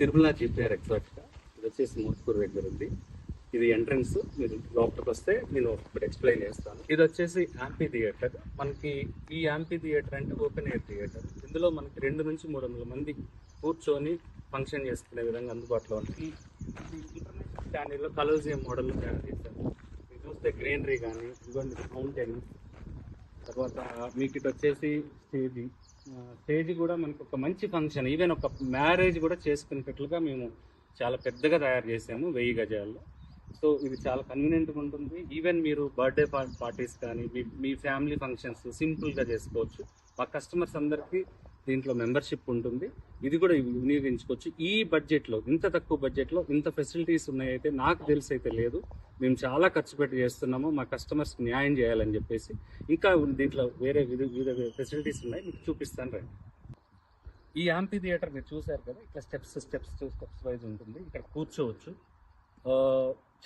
Tirumala GPR ఎగ్జాక్ట్గా ఇది వచ్చేసి మోత్కూరు దగ్గర ఉంది. ఇది ఎంట్రన్స్ మీరు లోపలికి వస్తే నేను ఒకటి ఎక్స్ప్లెయిన్ చేస్తాను. ఇది వచ్చేసి యాంపీ థియేటర్. మనకి ఈ యాంపీ థియేటర్ అంటే ఓపెన్ ఎయిర్ థియేటర్. ఇందులో మనకి రెండు నుంచి మూడు వందల మంది కూర్చొని ఫంక్షన్ చేసుకునే విధంగా అందుబాటులో ఉంది ఇంటర్నేషనల్ ఛానల్లో కలోజియం మోడల్లో తయారు చేశారు. మీరు చూస్తే గ్రీనరీ కానీ ఇదిగోండి మౌంటైన్ తర్వాత మీకు ఇటు వచ్చేసి స్టేజీ. స్టేజ్ కూడా మనకు ఒక మంచి ఫంక్షన్ ఈవెన్ ఒక మ్యారేజ్ కూడా చేసుకునేటట్లుగా మేము చాలా పెద్దగా తయారు చేసాము వెయ్యి గజాల్లో. సో ఇది చాలా కన్వీనియంట్గా ఉంటుంది. ఈవెన్ మీరు బర్త్డే పార్టీస్ కానీ మీ మీ ఫ్యామిలీ ఫంక్షన్స్ సింపుల్గా చేసుకోవచ్చు. మా కస్టమర్స్ అందరికీ దీంట్లో మెంబర్షిప్ ఉంటుంది. ఇది కూడా వినియోగించుకోవచ్చు. ఈ బడ్జెట్లో ఇంత తక్కువ బడ్జెట్లో ఇంత ఫెసిలిటీస్ ఉన్నాయైతే నాకు తెలిసి అయితే లేదు. మేము చాలా ఖర్చు పెట్టి చేస్తున్నాము. మా కస్టమర్స్కి న్యాయం చేయాలని చెప్పేసి. ఇంకా దీంట్లో వేరే వివిధ వివిధ ఫెసిలిటీస్ ఉన్నాయి. మీకు చూపిస్తాను రండి. ఈ యాంపీ థియేటర్ మీరు చూసారు కదా? ఇక్కడ స్టెప్స్ స్టెప్స్ స్టెప్స్ వైజ్ ఉంటుంది. ఇక్కడ కూర్చోవచ్చు.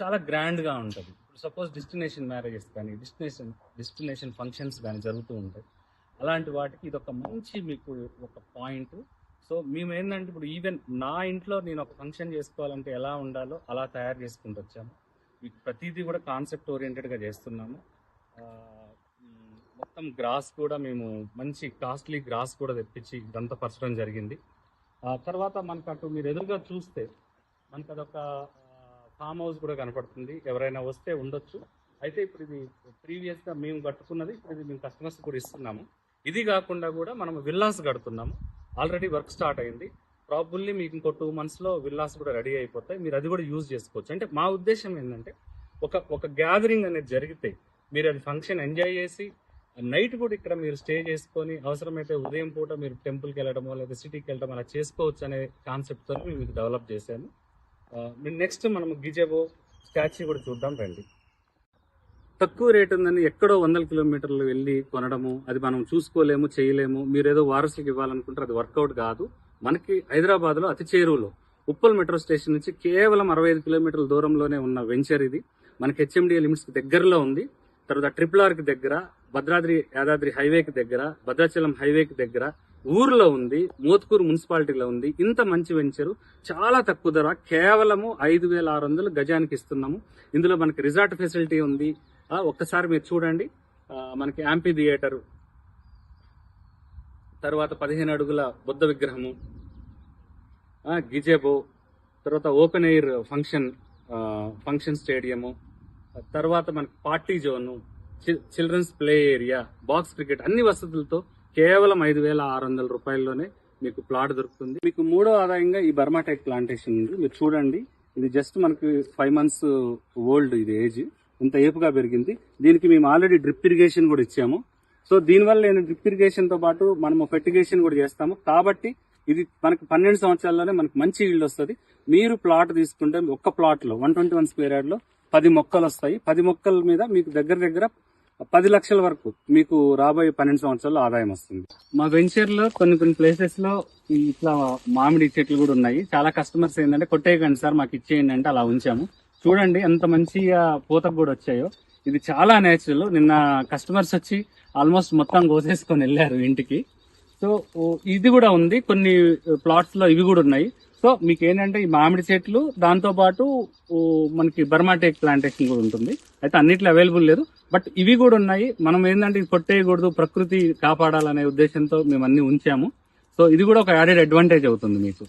చాలా గ్రాండ్గా ఉంటుంది. సపోజ్ డెస్టినేషన్ మ్యారేజెస్ కానీ డెస్టినేషన్ డెస్టినేషన్ ఫంక్షన్స్ కానీ జరుగుతూ ఉంటాయి. అలాంటి వాటికి ఇది ఒక మంచి మీకు ఒక పాయింట్. సో మేము ఏంటంటే ఇప్పుడు ఈవెన్ నా ఇంట్లో నేను ఒక ఫంక్షన్ చేసుకోవాలంటే ఎలా ఉండాలో అలా తయారు చేసుకుంటూ వచ్చాము. మీకు ప్రతిదీ కూడా కాన్సెప్ట్ ఓరియంటెడ్గా చేస్తున్నాము. మొత్తం గ్రాస్ కూడా మేము మంచి కాస్ట్లీ గ్రాస్ కూడా తెప్పించి ఇదంతా పరచడం జరిగింది. ఆ తర్వాత మనకు అటు మీరు ఎదురుగా చూస్తే మనకు అదొక ఫామ్ హౌస్ కూడా కనపడుతుంది. ఎవరైనా వస్తే ఉండొచ్చు. అయితే ఇప్పుడు ఇది ప్రీవియస్గా మేము కట్టుకున్నది ఇప్పుడు ఇది మేము కస్టమర్స్ కూడా ఇస్తున్నాము. ఇది కాకుండా కూడా మనం విల్లాస్ కడుతున్నాము. ఆల్రెడీ వర్క్ స్టార్ట్ అయింది. ప్రాబుల్లీ మీకు ఇంకో టూ మంత్స్లో విల్లాస్ కూడా రెడీ అయిపోతాయి. మీరు అది కూడా యూజ్ చేసుకోవచ్చు. అంటే మా ఉద్దేశం ఏంటంటే ఒక ఒక గ్యాదరింగ్ అనేది జరిగితే మీరు అది ఫంక్షన్ ఎంజాయ్ చేసి నైట్ కూడా ఇక్కడ మీరు స్టే చేసుకొని అవసరమైతే ఉదయం పూట మీరు టెంపుల్కి వెళ్ళడమో లేదా సిటీకి వెళ్ళడం అలా చేసుకోవచ్చు అనే కాన్సెప్ట్తో మేము ఇది డెవలప్ చేశాము. నెక్స్ట్ మనం గిజెబో స్టాచ్యూ కూడా చూద్దాం రండి. తక్కువ రేట్ ఉందని ఎక్కడో వందల కిలోమీటర్లు వెళ్ళి కొనడము అది మనం చూసుకోలేము చేయలేము మీరు ఏదో వారసులకు ఇవ్వాలనుకుంటారు అది వర్కౌట్ కాదు. మనకి హైదరాబాద్లో అతి చేరువలో ఉప్పల్ మెట్రో స్టేషన్ నుంచి కేవలం అరవై ఐదు కిలోమీటర్ల దూరంలోనే ఉన్న వెంచర్ ఇది. మనకి హెచ్ఎండిఏ లిమిట్స్ దగ్గరలో ఉంది. తర్వాత ట్రిపుల్ ఆర్కి దగ్గర భద్రాద్రి యాదాద్రి హైవేకి దగ్గర భద్రాచలం హైవేకి దగ్గర ఊర్లో ఉంది మోత్కూరు మున్సిపాలిటీలో ఉంది. ఇంత మంచి వెంచరు చాలా తక్కువ ధర కేవలము ఐదు వేల ఆరు వందలు గజానికి ఇస్తున్నాము. ఇందులో మనకి రిసార్ట్ ఫెసిలిటీ ఉంది. ఒక్కసారి మీరు చూడండి. మనకి యాంపీ థియేటర్ తర్వాత పదిహేను అడుగుల బుద్ధ విగ్రహము ఆ, గిజెబో తర్వాత open air function function stadium తర్వాత మనకి party zone children's play area box cricket అన్ని వసతులతో కేవలం ఐదు వేల ఆరు వందల రూపాయల్లోనే మీకు ప్లాట్ దొరుకుతుంది. మీకు మూడో ఆదాయంగా ఈ బర్మాటెక్ ప్లాంటేషన్ ఉంది. మీరు చూడండి. ఇది జస్ట్ మనకి ఫైవ్ మంత్స్ ఓల్డ్ ఇది ఏజ్ ఇంత ఏపుగా పెరిగింది. దీనికి మేము ఆల్రెడీ డ్రిప్ ఇరిగేషన్ కూడా ఇచ్చాము. సో దీనివల్ల నేను డ్రిప్ ఇరిగేషన్తో పాటు మనము ఫెర్టిగేషన్ కూడా చేస్తాము. కాబట్టి ఇది మనకు పన్నెండు సంవత్సరాల్లోనే మనకు మంచి ఇల్లు వస్తుంది. మీరు ప్లాట్ తీసుకుంటే ఒక్క ప్లాట్లో వన్ ట్వంటీ వన్ స్క్వేర్ యార్డ్లో పది మొక్కలు వస్తాయి. పది మొక్కల మీద మీకు దగ్గర దగ్గర పది లక్షల వరకు మీకు రాబోయే పన్నెండు సంవత్సరాల్లో ఆదాయం వస్తుంది. మా వెంచర్లో కొన్ని కొన్ని ప్లేసెస్లో ఇట్లా మామిడి చెట్లు కూడా ఉన్నాయి. చాలా కస్టమర్స్ ఏంటంటే కొట్టేయకండి సార్ మాకు ఇచ్చేయండి అంటే అలా ఉంచాము. చూడండి ఎంత మంచిగా పూతకు కూడా వచ్చాయో. ఇది చాలా నేచురల్ నిన్న కస్టమర్స్ వచ్చి ఆల్మోస్ట్ మొత్తం కోసేసుకొని వెళ్ళారు ఇంటికి. సో ఇది కూడా ఉంది. కొన్ని ప్లాట్స్లో ఇవి కూడా ఉన్నాయి. సో మీకు ఏంటంటే ఈ మామిడి చెట్లు దాంతో పాటు మనకి బర్మాటేక్ ప్లాంటేషన్ కూడా ఉంటుంది. అయితే అన్నిట్లో అవైలబుల్ లేదు. బట్ ఇవి కూడా ఉన్నాయి. మనం ఏంటంటే ఇది కొట్టేయకూడదు. ప్రకృతి కాపాడాలనే ఉద్దేశంతో మేము అన్ని ఉంచాము. సో ఇది కూడా ఒక యాడెడ్ అడ్వాంటేజ్ అవుతుంది మీకు.